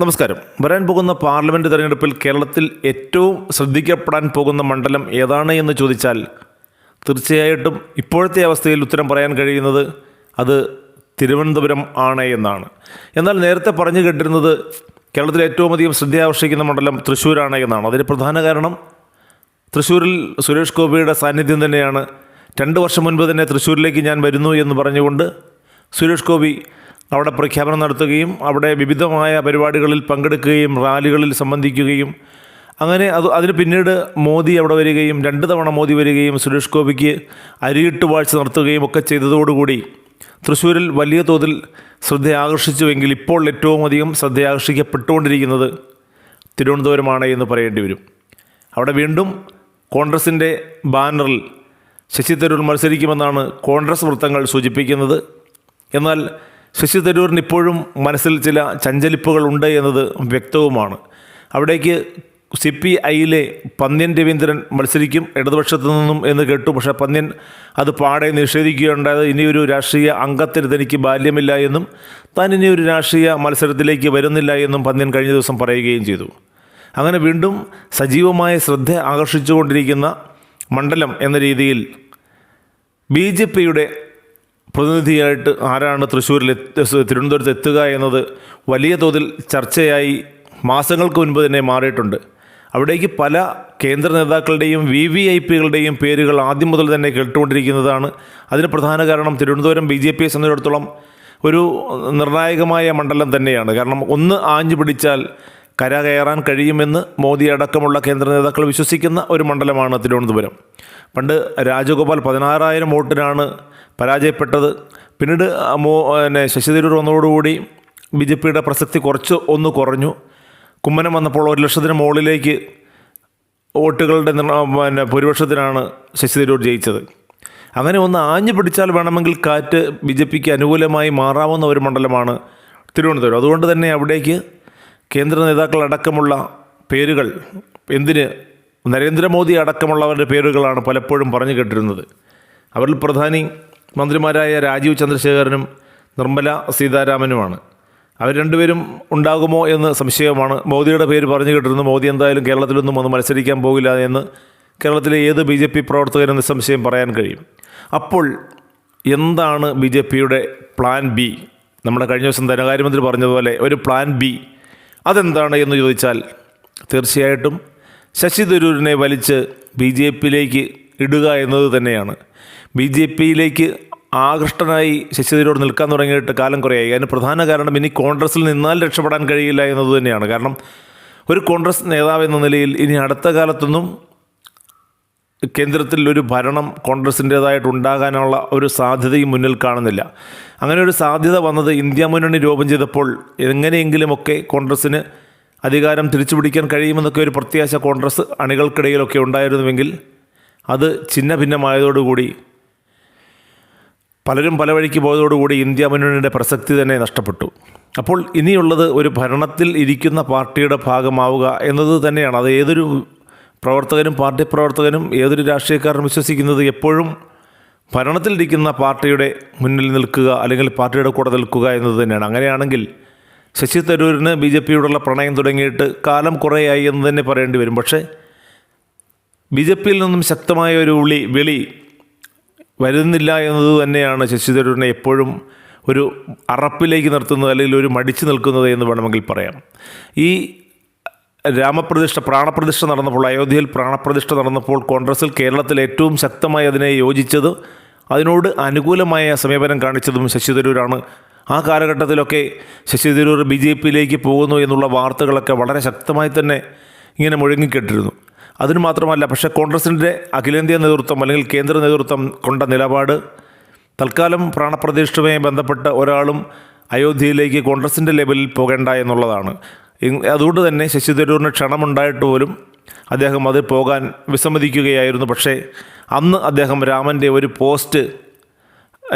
നമസ്കാരം. വരാൻ പോകുന്ന പാർലമെന്റ് തെരഞ്ഞെടുപ്പിൽ കേരളത്തിൽ ഏറ്റവും ശ്രദ്ധിക്കപ്പെടാൻ പോകുന്ന മണ്ഡലം ഏതാണ് എന്ന് ചോദിച്ചാൽ തീർച്ചയായിട്ടും ഇപ്പോഴത്തെ അവസ്ഥയിൽ ഉത്തരം പറയാൻ കഴിയുന്നത് അത് തിരുവനന്തപുരം ആണ് എന്നാണ്. എന്നാൽ നേരത്തെ പറഞ്ഞു കേട്ടിരുന്നത് കേരളത്തിൽ ഏറ്റവും അധികം ശ്രദ്ധയാകർഷിക്കുന്ന മണ്ഡലം തൃശ്ശൂരാണ് എന്നാണ്. അതിന് പ്രധാന കാരണം തൃശ്ശൂരിൽ സുരേഷ് ഗോപിയുടെ സാന്നിധ്യം തന്നെയാണ്. രണ്ട് വർഷം മുൻപ് തന്നെ തൃശ്ശൂരിലേക്ക് ഞാൻ വരുന്നു എന്ന് പറഞ്ഞുകൊണ്ട് സുരേഷ് ഗോപി അവിടെ പ്രഖ്യാപനം നടത്തുകയും അവിടെ വിവിധമായ പരിപാടികളിൽ പങ്കെടുക്കുകയും റാലികളിൽ സംബന്ധിക്കുകയും അങ്ങനെ അത് അതിന് പിന്നീട് മോദി അവിടെ വരികയും രണ്ട് തവണ മോദി വരികയും സുരേഷ് ഗോപിക്ക് അരിയിട്ട് വാഴ്ച നടത്തുകയും ഒക്കെ ചെയ്തതോടുകൂടി തൃശ്ശൂരിൽ വലിയ തോതിൽ ശ്രദ്ധ ആകർഷിച്ചുവെങ്കിൽ ഇപ്പോൾ ഏറ്റവും അധികം ശ്രദ്ധ ആകർഷിക്കപ്പെട്ടുകൊണ്ടിരിക്കുന്നത് തിരുവനന്തപുരമാണ് എന്ന് പറയേണ്ടി വരും. അവിടെ വീണ്ടും കോൺഗ്രസിന്റെ ബാനറിൽ ശശി തരൂർ മത്സരിക്കുമെന്നാണ് കോൺഗ്രസ് വൃത്തങ്ങൾ സൂചിപ്പിക്കുന്നത്. എന്നാൽ ശശി തരൂരിന് ഇപ്പോഴും മനസ്സിൽ ചില ചഞ്ചലിപ്പുകളുണ്ട് എന്നത് വ്യക്തവുമാണ്. അവിടേക്ക് സി പി ഐയിലെ പന്ന്യൻ രവീന്ദ്രൻ മത്സരിക്കും ഇടതുപക്ഷത്തു നിന്നും എന്ന് കേട്ടു. പക്ഷേ പന്ന്യൻ അത് പാടെ നിഷേധിക്കുകയുണ്ടായത് ഇനിയൊരു രാഷ്ട്രീയ അംഗത്തിന് തനിക്ക് ബാല്യമില്ല എന്നും താൻ ഇനിയൊരു രാഷ്ട്രീയ മത്സരത്തിലേക്ക് വരുന്നില്ല എന്നും പന്ന്യൻ കഴിഞ്ഞ ദിവസം പറയുകയും ചെയ്തു. അങ്ങനെ വീണ്ടും സജീവമായ ശ്രദ്ധ ആകർഷിച്ചുകൊണ്ടിരിക്കുന്ന മണ്ഡലം എന്ന രീതിയിൽ ബി ജെ പിയുടെ പ്രതിനിധിയായിട്ട് ആരാണ് തൃശ്ശൂരിൽ തിരുവനന്തപുരത്ത് എത്തുക എന്നത് വലിയ തോതിൽ ചർച്ചയായി മാസങ്ങൾക്ക് മുൻപ് തന്നെ മാറിയിട്ടുണ്ട്. അവിടേക്ക് പല കേന്ദ്ര നേതാക്കളുടെയും വി വി ഐ പികളുടെയും പേരുകൾ ആദ്യം മുതൽ തന്നെ കേട്ടുകൊണ്ടിരിക്കുന്നതാണ്. അതിന് പ്രധാന കാരണം തിരുവനന്തപുരം ബി ജെ പിയെ സംബന്ധിച്ചിടത്തോളം ഒരു നിർണായകമായ മണ്ഡലം തന്നെയാണ്. കാരണം ഒന്ന് ആഞ്ഞു പിടിച്ചാൽ കര കയറാൻ കഴിയുമെന്ന് മോദി അടക്കമുള്ള കേന്ദ്ര നേതാക്കൾ വിശ്വസിക്കുന്ന ഒരു മണ്ഡലമാണ് തിരുവനന്തപുരം. പണ്ട് രാജഗോപാൽ പതിനാറായിരം വോട്ടിനാണ് പരാജയപ്പെട്ടത്. പിന്നീട് മോ പിന്നെ ശശി തരൂർ വന്നതോടുകൂടി ബി ജെ പിയുടെ പ്രസക്തി കുറച്ച് ഒന്ന് കുറഞ്ഞു. കുമ്മനം വന്നപ്പോൾ ഒരു ലക്ഷത്തിന് മുകളിലേക്ക് വോട്ടുകളുടെ പിന്നെ ഭൂരിപക്ഷത്തിനാണ് ശശി തരൂർ ജയിച്ചത്. അങ്ങനെ ഒന്ന് ആഞ്ഞു പിടിച്ചാൽ വേണമെങ്കിൽ കാറ്റ് ബി ജെ പിക്ക് അനുകൂലമായി മാറാവുന്ന ഒരു മണ്ഡലമാണ് തിരുവനന്തപുരം. അതുകൊണ്ട് തന്നെ അവിടേക്ക് കേന്ദ്ര നേതാക്കളടക്കമുള്ള പേരുകൾ എന്തിന് നരേന്ദ്രമോദി അടക്കമുള്ളവരുടെ പേരുകളാണ് പലപ്പോഴും പറഞ്ഞു കേട്ടിരുന്നത്. അവരിൽ പ്രധാനി മന്ത്രിമാരായ രാജീവ് ചന്ദ്രശേഖരനും നിർമ്മല സീതാരാമനുമാണ്. അവർ രണ്ടുപേരും ഉണ്ടാകുമോ എന്ന് സംശയമാണ്. മോദിയുടെ പേര് പറഞ്ഞു കേട്ടിരുന്നു. മോദി എന്തായാലും കേരളത്തിലൊന്നും ഒന്ന് മത്സരിക്കാൻ പോകില്ല എന്ന് കേരളത്തിലെ ഏത് ബി ജെ പി പ്രവർത്തകരും നിസ്സംശയം പറയാൻ കഴിയും. അപ്പോൾ എന്താണ് ബി ജെ പിയുടെ പ്ലാൻ ബി? നമ്മുടെ കഴിഞ്ഞ ദിവസം ധനകാര്യമന്ത്രി പറഞ്ഞതുപോലെ ഒരു പ്ലാൻ ബി അതെന്താണ് എന്ന് ചോദിച്ചാൽ തീർച്ചയായിട്ടും ശശി തരൂരിനെ വലിച്ച് ബി ജെ പിയിലേക്ക് ഇടുക എന്നത് തന്നെയാണ്. ബി ജെ പിയിലേക്ക് ആകൃഷ്ടനായി ശശി തരൂർ നിൽക്കാൻ തുടങ്ങിയിട്ട് കാലം കുറയായി. അതിന് പ്രധാന കാരണം ഇനി കോൺഗ്രസ്സിൽ നിന്നാൽ രക്ഷപ്പെടാൻ കഴിയില്ല എന്നത് തന്നെയാണ്. കാരണം ഒരു കോൺഗ്രസ് നേതാവ് എന്ന നിലയിൽ ഇനി അടുത്ത കാലത്തൊന്നും കേന്ദ്രത്തിൽ ഒരു ഭരണം കോൺഗ്രസിന്റേതായിട്ട് ഉണ്ടാകാനുള്ള ഒരു സാധ്യതയും മുന്നിൽ കാണുന്നില്ല. അങ്ങനെ ഒരു സാധ്യത വന്നത് ഇന്ത്യ മുന്നണി രൂപം ചെയ്തപ്പോൾ എങ്ങനെയെങ്കിലുമൊക്കെ കോൺഗ്രസ്സിന് അധികാരം തിരിച്ചു പിടിക്കാൻ കഴിയുമെന്നൊക്കെ ഒരു പ്രത്യാശ കോൺഗ്രസ് അണികൾക്കിടയിലൊക്കെ ഉണ്ടായിരുന്നുവെങ്കിൽ അത് ചിന്ന ഭിന്നമായതോടുകൂടി പലരും പല വഴിക്ക് പോയതോടുകൂടി ഇന്ത്യ മുന്നണിയുടെ പ്രസക്തി തന്നെ നഷ്ടപ്പെട്ടു. അപ്പോൾ ഇനിയുള്ളത് ഒരു ഭരണത്തിൽ ഇരിക്കുന്ന പാർട്ടിയുടെ ഭാഗമാവുക എന്നത് തന്നെയാണ്. അത് ഏതൊരു പ്രവർത്തകനും പാർട്ടി പ്രവർത്തകനും ഏതൊരു രാഷ്ട്രീയക്കാരനും വിശ്വസിക്കുന്നത് എപ്പോഴും ഭരണത്തിലിരിക്കുന്ന പാർട്ടിയുടെ മുന്നിൽ നിൽക്കുക അല്ലെങ്കിൽ പാർട്ടിയുടെ കൂടെ നിൽക്കുക എന്നത് തന്നെയാണ്. അങ്ങനെയാണെങ്കിൽ ശശി തരൂരിന് ബി ജെ പിയോടുള്ള പ്രണയം തുടങ്ങിയിട്ട് കാലം കുറേയായി എന്ന് തന്നെ പറയേണ്ടി വരും. പക്ഷേ ബി ജെ പിയിൽ നിന്നും ശക്തമായ ഒരു വിളി വിളി വരുന്നില്ല എന്നത് തന്നെയാണ് ശശി തരൂരിനെ എപ്പോഴും ഒരു അറപ്പിലേക്ക് നിർത്തുന്നത് അല്ലെങ്കിൽ ഒരു മടിച്ചു നിൽക്കുന്നത് എന്ന് വേണമെങ്കിൽ പറയാം. ഈ രാമപ്രതിഷ്ഠ പ്രാണപ്രതിഷ്ഠ നടന്നപ്പോൾ അയോധ്യയിൽ പ്രാണപ്രതിഷ്ഠ നടന്നപ്പോൾ കോൺഗ്രസിൽ കേരളത്തിൽ ഏറ്റവും ശക്തമായി അതിനെ യോജിച്ചത് അതിനോട് അനുകൂലമായ സമീപനം കാണിച്ചതും ശശി തരൂരാണ്. ആ കാലഘട്ടത്തിലൊക്കെ ശശി തരൂർ ബി ജെ പിയിലേക്ക് പോകുന്നു എന്നുള്ള വാർത്തകളൊക്കെ വളരെ ശക്തമായി തന്നെ ഇങ്ങനെ മുഴങ്ങിക്കെട്ടിരുന്നു. അതിന് മാത്രമല്ല പക്ഷേ കോൺഗ്രസിന്റെ അഖിലേന്ത്യാ നേതൃത്വം അല്ലെങ്കിൽ കേന്ദ്ര നേതൃത്വം കൊണ്ട നിലപാട് തൽക്കാലം പ്രാണപ്രതിഷ്ഠയുമായി ബന്ധപ്പെട്ട ഒരാളും അയോധ്യയിലേക്ക് കോൺഗ്രസിന്റെ ലെവലിൽ പോകേണ്ട എന്നുള്ളതാണ്. അതുകൊണ്ട് തന്നെ ശശി തരൂരിന് ക്ഷണമുണ്ടായിട്ട് പോലും അദ്ദേഹം അത് പോകാൻ വിസമ്മതിക്കുകയായിരുന്നു. പക്ഷേ അന്ന് അദ്ദേഹം രാമന്റെ ഒരു പോസ്റ്റ്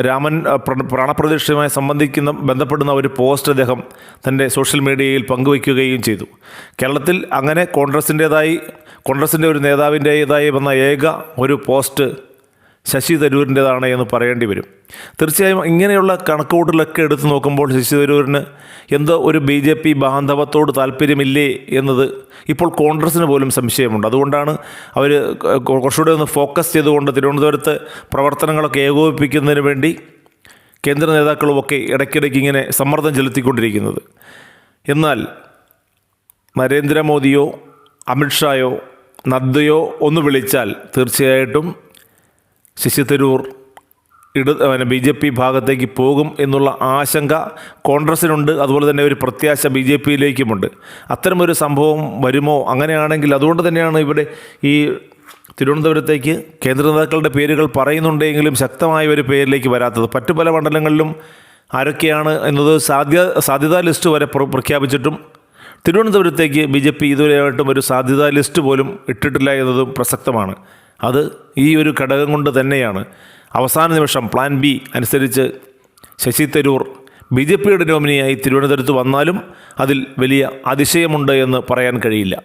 രാമൻ പ്രാണപ്രതിഷ്ഠയുമായി സംബന്ധിക്കുന്ന ബന്ധപ്പെടുന്ന ഒരു പോസ്റ്റ് അദ്ദേഹം തന്റെ സോഷ്യൽ മീഡിയയിൽ പങ്കുവയ്ക്കുകയും ചെയ്തു. കേരളത്തിൽ അങ്ങനെ കോൺഗ്രസിന്റേതായി കോൺഗ്രസിന്റെ ഒരു നേതാവിന്റേതായി വന്ന ഏക ഒരു പോസ്റ്റ് ശശി തരൂരിന്റെതാണ് എന്ന് പറയേണ്ടി വരും. തീർച്ചയായും ഇങ്ങനെയുള്ള കണക്കുകൂട്ടലൊക്കെ എടുത്തു നോക്കുമ്പോൾ ശശി തരൂരിന് എന്തോ ഒരു ബി ജെ പി ബാന്ധവത്തോട് താല്പര്യമില്ലേ എന്നത് ഇപ്പോൾ കോൺഗ്രസ്സിന് പോലും സംശയമുണ്ട്. അതുകൊണ്ടാണ് അവർ കുറച്ചുകൂടെ ഒന്ന് ഫോക്കസ് ചെയ്തുകൊണ്ട് തിരുവനന്തപുരത്ത് പ്രവർത്തനങ്ങളൊക്കെ ഏകോപിപ്പിക്കുന്നതിന് വേണ്ടി കേന്ദ്ര നേതാക്കളുമൊക്കെ ഇടയ്ക്കിടയ്ക്ക് ഇങ്ങനെ സമ്മർദ്ദം ചെലുത്തിക്കൊണ്ടിരിക്കുന്നത്. എന്നാൽ നരേന്ദ്രമോദിയോ അമിത്ഷായോ നദ്ദയോ ഒന്ന് വിളിച്ചാൽ തീർച്ചയായിട്ടും ശശി തരൂർ ഇട ബി ജെ പി ഭാഗത്തേക്ക് പോകും എന്നുള്ള ആശങ്ക കോൺഗ്രസിനുണ്ട്. അതുപോലെ തന്നെ ഒരു പ്രത്യാശ ബി ജെ പിയിലേക്കുമുണ്ട്. അത്തരമൊരു സംഭവം വരുമോ? അങ്ങനെയാണെങ്കിൽ അതുകൊണ്ട് തന്നെയാണ് ഇവിടെ ഈ തിരുവനന്തപുരത്തേക്ക് കേന്ദ്ര നേതാക്കളുടെ പേരുകൾ പറയുന്നുണ്ടെങ്കിലും ശക്തമായ ഒരു പേരിലേക്ക് വരാത്തത്. മറ്റു പല മണ്ഡലങ്ങളിലും ആരൊക്കെയാണ് എന്നത് സാധ്യ സാധ്യതാ ലിസ്റ്റ് വരെ പ്രഖ്യാപിച്ചിട്ടും തിരുവനന്തപുരത്തേക്ക് ബി ജെ പി ഇതുവരെയായിട്ടും ഒരു സാധ്യതാ ലിസ്റ്റ് പോലും ഇട്ടിട്ടില്ല എന്നതും പ്രസക്തമാണ്. അത് ഈ ഒരു ഘടകം കൊണ്ട് തന്നെയാണ്. അവസാന നിമിഷം പ്ലാൻ ബി അനുസരിച്ച് ശശി തരൂർ ബി ജെ പിയുടെ നോമിനിയായി തിരുവനന്തപുരത്ത് വന്നാലും അതിൽ വലിയ അതിശയമുണ്ട് എന്ന് പറയാൻ കഴിയില്ല.